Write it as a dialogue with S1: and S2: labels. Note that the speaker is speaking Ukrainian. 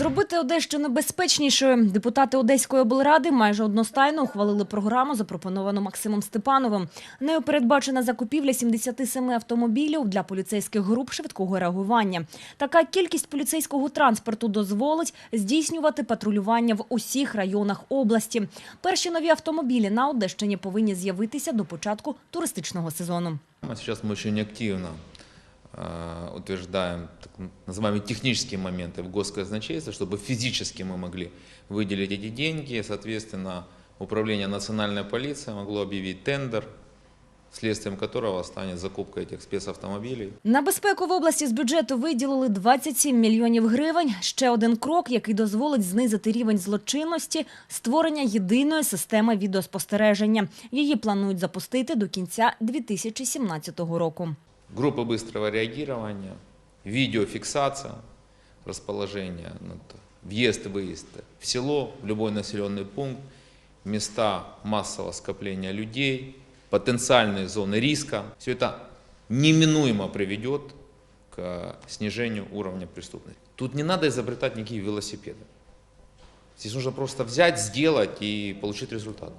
S1: Робити Одещину безпечнішою. Депутати Одеської облради майже одностайно ухвалили програму, запропоновану Максимом Степановим. Нею передбачена закупівля 77 автомобілів для поліцейських груп швидкого реагування. Така кількість поліцейського транспорту дозволить здійснювати патрулювання в усіх районах області. Перші нові автомобілі на Одещині повинні з'явитися до початку туристичного сезону.
S2: Сейчас мы очень активно утверждаем так называемые технические моменты в госказначействе, чтобы физически мы могли выделить эти деньги. Соответственно, управление национальной полиции могло объявить тендер, следствием которого станет закупка этих спецавтомобилей.
S1: На безпеку в області з бюджету виділили 27 мільйонів гривень. Ще один крок, який дозволить знизити рівень злочинності – створення єдиної системи відеоспостереження. Її планують запустити до кінця 2017 року.
S2: Группы быстрого реагирования, видеофиксация расположения, ну, въезд-выезд в село, в любой населенный пункт, места массового скопления людей, потенциальные зоны риска. Все это неминуемо приведет к снижению уровня преступности. Тут не надо изобретать никакие велосипеды. Здесь нужно просто взять, сделать и получить результат.